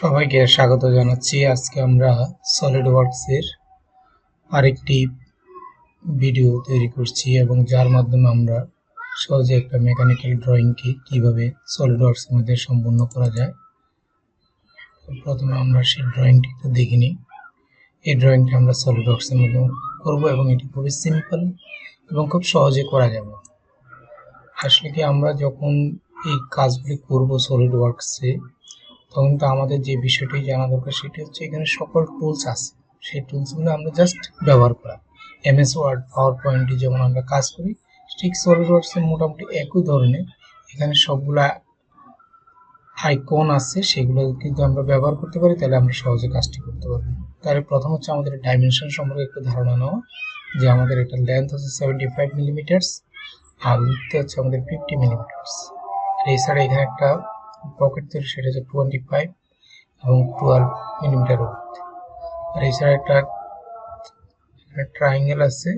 সবাইকে স্বাগত জানাচ্ছি। আজকে আমরা সলিড ওয়ার্কসের আরেকটি ভিডিও তৈরি করছি এবং যার মাধ্যমে আমরা সহজে একটা মেকানিক্যাল ড্রয়িংকে কীভাবে সলিড ওয়ার্কসের মধ্যে সম্পূর্ণ করা যায়। প্রথমে আমরা সেই ড্রয়িংটি একটু দেখে নিই। এই ড্রয়িংটি আমরা সলিড ওয়ার্কসের মধ্যে করব এবং এটি খুবই সিম্পল এবং খুব সহজে করা যাবে। আসলে কি আমরা যখন এই কাজগুলি করব সলিড ওয়ার্কসে তখন তো আমাদের যে বিষয়টি জানা দরকার সেটি হচ্ছে এখানে সকল টুলস আছে। সেই টুলসগুলো আমরা জাস্ট ব্যবহার করা। এমএস ওয়ার্ড পাওয়ার পয়েন্টে যেমন আমরা কাজ করি, ঠিক সলিড ওয়ার্কসের মোটামুটি একই ধরনের। এখানে সবগুলা আইকন আছে, সেগুলো কিন্তু আমরা ব্যবহার করতে পারি, তাহলে আমরা সহজে কাজটি করতে পারব। তাহলে প্রথম হচ্ছে আমাদের ডাইমেনশন সম্পর্কে একটু ধারণা নেওয়া, যে আমাদের এটা লেন্থ হচ্ছে সেভেন্টি ফাইভ মিলিমিটার্স আর উঠতে হচ্ছে আমাদের ফিফটি মিলিমিটার্স আর এছাড়া এখানে একটা পকেট তৈরি সেটা হচ্ছে টোয়েন্টি ফাইভ এবং টুয়েলভ মিলিমিটার উইথ আর এছাড়া একটা ট্রায়াঙ্গেল আছে।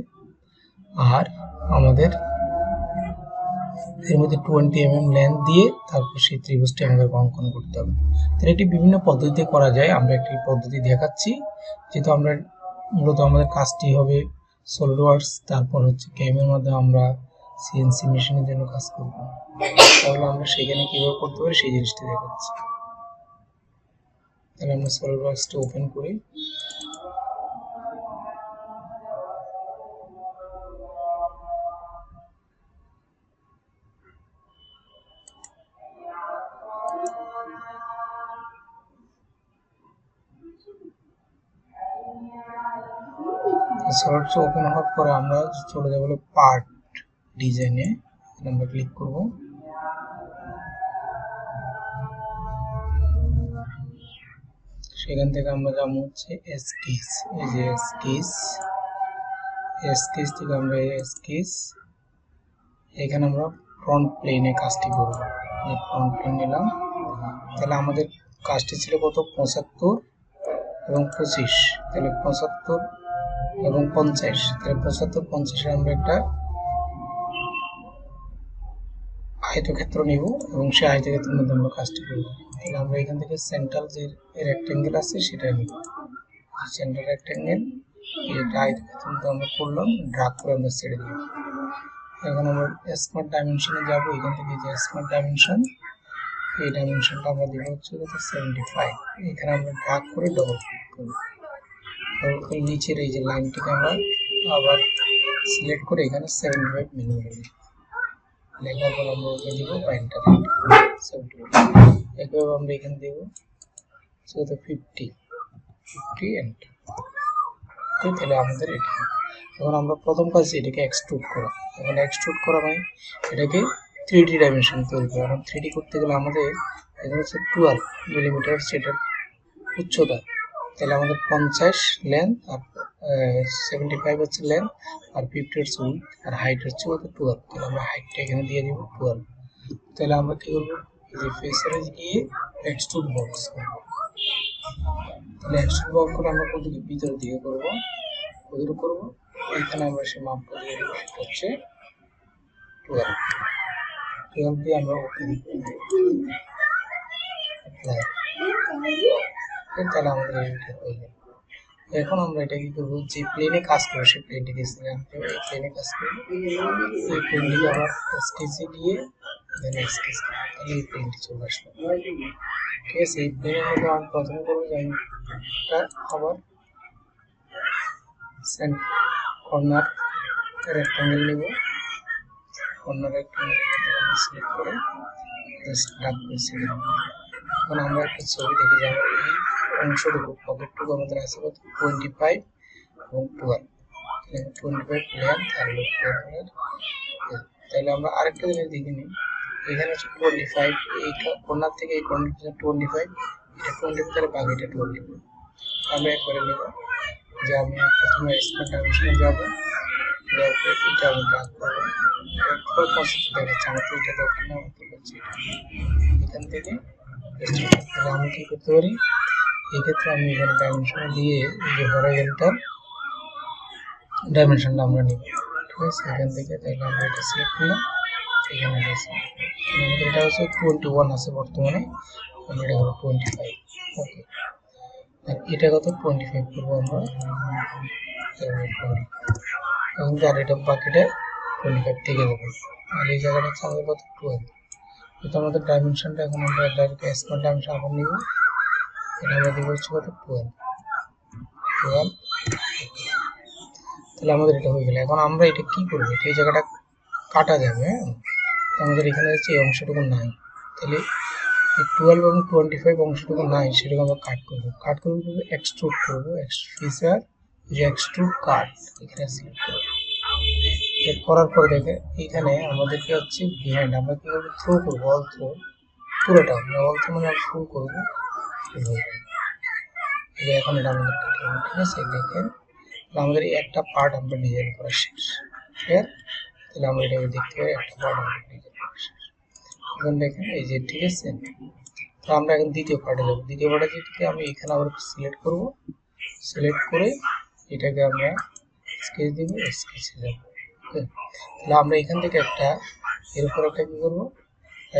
আর আমাদের এর মধ্যে টোয়েন্টি এম এম লেন্থ দিয়ে তারপর সেই ত্রিভুজটি আমাদের অঙ্কন করতে হবে। তাহলে এটি বিভিন্ন পদ্ধতিতে করা যায়। আমরা একটি পদ্ধতি দেখাচ্ছি। যেহেতু আমরা মূলত আমাদের কাজটি হবে সলিড তারপর হচ্ছে ক্যামের মধ্যে আমরা সিএনসি মেশিনের জন্য কাজ করব। তাহলে আমরা সেখানে কীভাবে করতে পারি? সেই জিনিসটা দেখাচ্ছি। তাহলে আমরা সলিড ওয়ার্কসটা ওপেন করি। সলিডস ওপেন হওয়ার পরে আমরা চলে যাব পার্ট ডিজাইনে আমরা ক্লিক করব। সেখান থেকে আমরা যাব হচ্ছে স্কেচ এই যে স্কেচ স্কেচ থেকে আমরা স্কেচ এখানে আমরা ফ্রন্ট প্লেনে কাজটি করব। ফ্রন্ট প্লেন নিলাম। তাহলে আমাদের কাজটি ছিল কত? পঁচাত্তর এবং পঁচিশ। তাহলে পঁচাত্তর এবং পঞ্চাশ। তাহলে পঁচাত্তর, পঞ্চাশে আমরা একটা আয়তক্ষেত্র নিব এবং সেই আয়তক্ষেত্রের মধ্যে আমরা কাজটি করব। তাহলে আমরা এখান থেকে সেন্ট্রাল যে রেক্টেঙ্গেল আছে সেটা নিব। সেন্ট্রাল রেক্টেঙ্গেল এটা আয়তক্ষেত্রের মধ্যে আমরা করলাম ড্রাগ করে আমরা ছেড়ে দিব এখন আমরা স্মার্ট ডাইমেনশনে যাব, এখান থেকে যে স্মার্ট ডাইমেনশন এই ডাইমেনশনটা আমরা দিব হচ্ছে কত? সেভেন্টি ফাইভ এখানে আমরা ড্রাগ করে ডবল ক্লিক করব। ডবল করে নিচের এই যে লাইনটিকে আমরা আবার সিলেক্ট করে এখানে সেভেন্টি ফাইভ মিলিমিটার লেখার পর আমরা ওকে দিব পয়েন্টার সেভেন্টি একইভাবে আমরা এখানে দেব। কত ফিফটি ফিফটি এন্টার তাহলে আমাদের এটা। এখন আমরা প্রথম কাজ এটাকে এক্সট্রুড করা। এখন এক্সট্রুড করা মানে এটাকে থ্রি ডি ডাইমেনশন তৈরি করা। এখন থ্রি ডি করতে গেলে আমাদের এখানে হচ্ছে টুয়েলভ মিলিমিটার সেটার উচ্চতা। তাহলে আমাদের পঞ্চাশ লেন্থ আর সেভেন্টি ফাইভ হচ্ছে লেন্থ আর ফিফটি হচ্ছে উইথ আর হাইট হচ্ছে কত? টুয়েলভ তাহলে আমরা হাইটটা এখানে দিয়ে দিব টুয়েলভ তাহলে আমরা কী করব? যে ফেসারে গিয়ে এক্সট্রুড বক্স করব। তাহলে এক্সট্রুড বক্স করে আমরা কোন দিকে ভিতরের দিকে করব? কোথায় করব। এখানে আমরা সে মাপটা দিয়ে দেবো, সেটা হচ্ছে টুয়েলভ টুয়েলভ দিয়ে আমরা ওকে তাহলে আমাদের হয়ে গেল। এখন আমরা এটা কি করব? যে প্লেনে কাজ করব সেই প্লেনটিকে আনতে হবে প্লেনে কাজ করব এই প্লেনটিকে আবার স্কেচে দিয়ে দেন স্কেচ তাহলে এই প্লেনটি চলে আসলো। ঠিক আছে? এই প্লেনের মধ্যে আমি প্রথমে করব যে আমি একটা আবার কর্নার রেক্টাঙ্গেল নেব। কর্নার রেক্টাঙ্গেল সিলেক্ট করে জাস্ট ডাক করে এখন আমরা একটা ছবি দেখে যাব। এই অংশটুকু পকেটটুকু আমাদের আছে কত টোয়েন্টি ফাইভ এবং টুয়েলভ টোয়েন্টি ফাইভ লেন্থ আর টুয়েলভ তাহলে আমরা আরেকটা জিনিস দেখে নিই। এখানে হচ্ছে টোয়েন্টি ফাইভ এই কর্নার থেকে এই কর্নার টোয়েন্টি ফাইভ এটা টোয়েন্টি ফাইভ তাহলে বাকিটা টোয়েন্টি ফাইভ আমরা একবারে নেব যে আমি প্রথমে স্মার্ট ডাইমেনশনে যাব যাওয়ার এটা আমি ডাক করব। খুব পছন্দ দেখাচ্ছে, আমার এটা দরকার না, আমার এখান থেকে আমি কি করতে পারি? এক্ষেত্রে আমি এখানে ডাইমেনশনে দিয়ে যে হরাইজন্টাল ডাইমেনশনটা আমরা নিব। ঠিক আছে? এখান থেকে তাহলে আমরা এটা সিলেক্ট করলাম। এখানে এটা হচ্ছে টোয়েন্টি ওয়ান আছে বর্তমানে। আমরা এটা হলো টোয়েন্টি ফাইভ ওকে এটা কত? টোয়েন্টি ফাইভ করব আমরা। এখন তার এটা বাকিটা টোয়েন্টি ফাইভ থেকে দেবো। আর এই জায়গাটা হচ্ছে আমাদের কত? টুয়েলভ কিন্তু আমাদের ডাইমেনশনটা এখন আমরা ডাইরেক্ট স্মার্ট ডাইমেনশন আবার নিব। আমরা দিব হচ্ছে কত টুয়েলভ টুয়েলভ তাহলে আমাদের এটা হয়ে গেল। এখন আমরা এটা কি করব? এই জায়গাটা কাটা যাবে হ্যাঁ? আমাদের এখানে হচ্ছে এই অংশটুকু নাই। তাহলে এই টুয়েলভ এবং টোয়েন্টি ফাইভ অংশটুকু নাই, সেটাকে আমরা কাট করব। কাট করব কীভাবে এক্সট্রুড করব। ফিচার যে এক্সট্রুড কাট এখানে সিলেক্ট করব। করার পরে দেখে, এখানে আমাদেরকে হচ্ছে বিহাইন্ড আমরা কি করব? থ্রো করব অল থ্রো পুরোটা, আমরা অল থ্রো মানে থ্রো করব। হয়ে যে এখন এটা আমাদের ঠিক আছে? দেখেন আমাদের একটা পার্ট আমরা ডিজাইন করা শেষ ক্লিয়ার তাহলে আমরা এটাকে দেখতে পারি, একটা পার্ট আমরা ডিজাইন করা শেষ। এখন দেখেন, এই যে, ঠিক আছে? তো আমরা এখন দ্বিতীয় পার্টে যাব। দ্বিতীয় পার্টে যেটাকে আমি এখানে আবার সিলেক্ট করব। সিলেক্ট করে এটাকে আমরা স্কেচ দিব স্কেচে যাব। তাহলে আমরা এখান থেকে একটা, এর উপর একটা কি করব?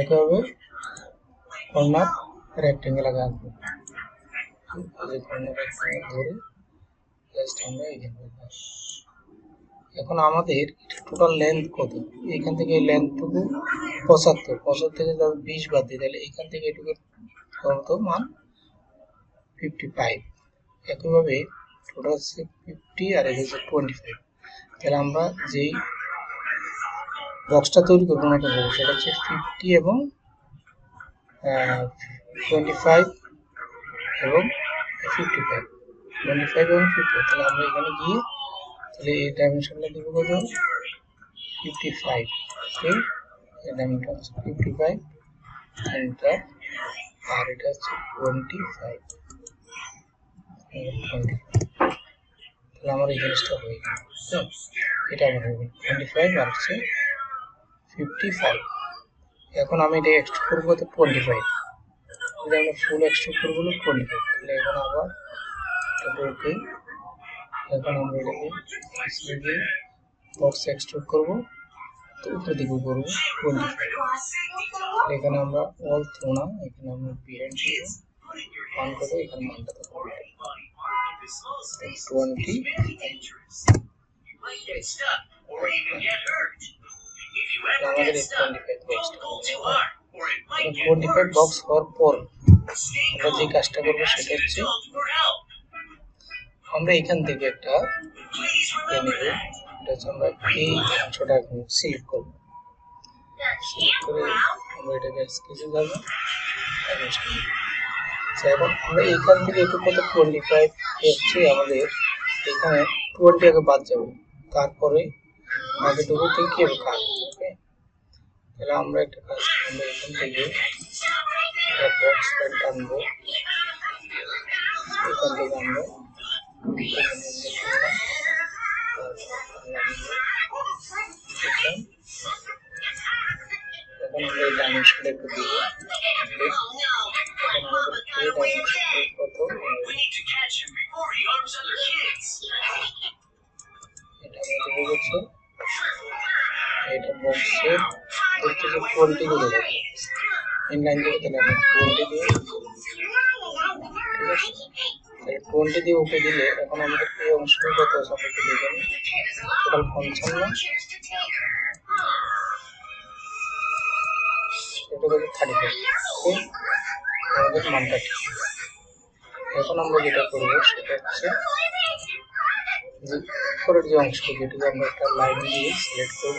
একইভাবে কর্নার রেক্টেঙ্গেল আগে ধরে আমরা এখানে আমাদের টোটাল লেন্থ কত? এখান থেকে লেন্থটুকু পঁচাত্তর। পঁচাত্তর থেকে যদি বিশ বাদ দিই। তাহলে এখান থেকে এটুকু কত মান? ফিফটি ফাইভ একইভাবে টোটাল হচ্ছে ফিফটি আর এটা হচ্ছে টোয়েন্টি ফাইভ তাহলে আমরা যেই বক্সটা তৈরি করব নতুন বক্স সেটা হচ্ছে ফিফটি এবং টোয়েন্টি ফাইভ এবং ফিফটি ফাইভ টোয়েন্টি ফাইভ এবং ফিফটি তাহলে আমরা এখানে গিয়ে তাহলে এই ডাইমেনশনটা দেবো কত? ফিফটি ফাইভ এই ডাইমেনশনটা হচ্ছে ফিফটি ফাইভ এটা আর এটা হচ্ছে টোয়েন্টি ফাইভ টোয়েন্টি তাহলে আমার এই জিনিসটা হয়ে গেল? এটা আমার গেল টোয়েন্টি ফাইভ আর হচ্ছে ফিফটি ফাইভ এখন আমি এটা এক্সট্রুড করব তো টোয়েন্টি ফাইভ যদি আমরা ফুল এক্সট্রুড করব টোয়েন্টি ফাইভ তাহলে এখন আবার ওকে এখন আমরা এটাকে দিয়ে বক্স এক্সট্রুড করব তো উপরে দিকে করব টোয়েন্টি ফাইভ এখানে আমরা অল থ্রো না এখানে আমরা বিহাইন্ড দিব অন করে এখানে মানটা দেবো টোয়েন্টি আমাদের এই টোয়েন্টি ফাইভ বক্সটা ফাইভ বক্স হওয়ার পর আমরা যে কাজটা করব সেটা হচ্ছে আমরা এখান থেকে একটা নেব। এটা হচ্ছে আমরা এই অংশটা সিলেক্ট করব। সিলেক্ট করে আমরা এটাকে স্কেচে যাব এখন আমরা এইখান থেকে একটু কত টোয়েন্টি ফাইভ হচ্ছে আমাদের এখানে টোয়েন্টি আগে বাদ যাবে। তারপরে বাকিটুকু থেকে কি হবে? কাজ ওকে তাহলে আমরা একটা কাজ করবো আমরা এখান থেকে একটা বক্স প্যান্ট আনবো এখান থেকে আমরা এখন আমরা এই ডাইমেনশনটা একটু দিব এখন আমাদের এই ডাইমেনশন কত এটা আমরা দেবো হচ্ছে এটা বক্সের হচ্ছে কোয়ালিটি গুলো দেবো। ইনলাইন থেকে তাহলে কোয়ালিটি দিয়ে দিয়ে ওকে দিলে এখন আমাদের এই অংশটা কত আছে? টোটাল পঞ্চান্ন। এটা থার্টি ফাইভ আমাদের মানটা এখন আমরা যেটা করব সেটা হচ্ছে উপরের যে অংশ যেটাকে আমরা একটা লাইন দিয়ে সিলেক্ট করব।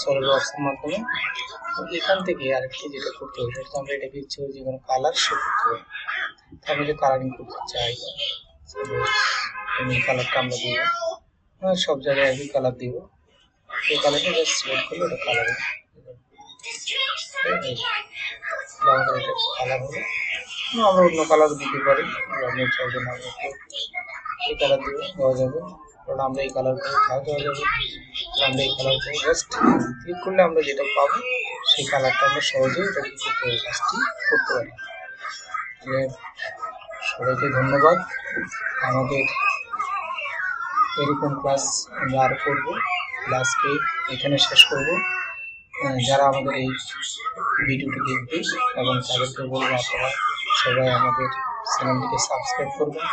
সলিড ওয়ার্কসের মাধ্যমে। তো এখান থেকে আরেকটি যেটা করতে হবে সেটা আমরা এটাকে ইচ্ছে করে যে কোনো কালার শো করতে পারি তো আমি যে কালারিং করতে চাই কালারটা আমরা দিব। সব জায়গায় একই কালার দিব। এই কালারটা জাস্ট সিলেক্ট করলে ওটা কালার কালার হলো। আমরা অন্য কালার দিতে পারি। আমরা একটু এই কালার দিয়ে দেওয়া যাবে। কারণ আমরা এই কালার করে তাও দেওয়া যাবে। আমরা এই জাস্ট ক্লিক করলে আমরা যেটা পাবো, সেই কালারটা আমরা সহজেই এটা কি করতে পারি কাজটি করতে পারি। সবাইকে ধন্যবাদ। আমাদের এরকম ক্লাস আমরা আরও করব। ক্লাসকে এখানে শেষ করব। যারা আমাদের এই ভিডিওটি দেখবে এবং তাদেরকে বলব আপনারা সবাই আমাদের চ্যানেলটিকে সাবস্ক্রাইব করবেন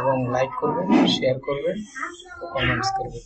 এবং লাইক করবেন শেয়ার করবেন কমেন্টস করবেন।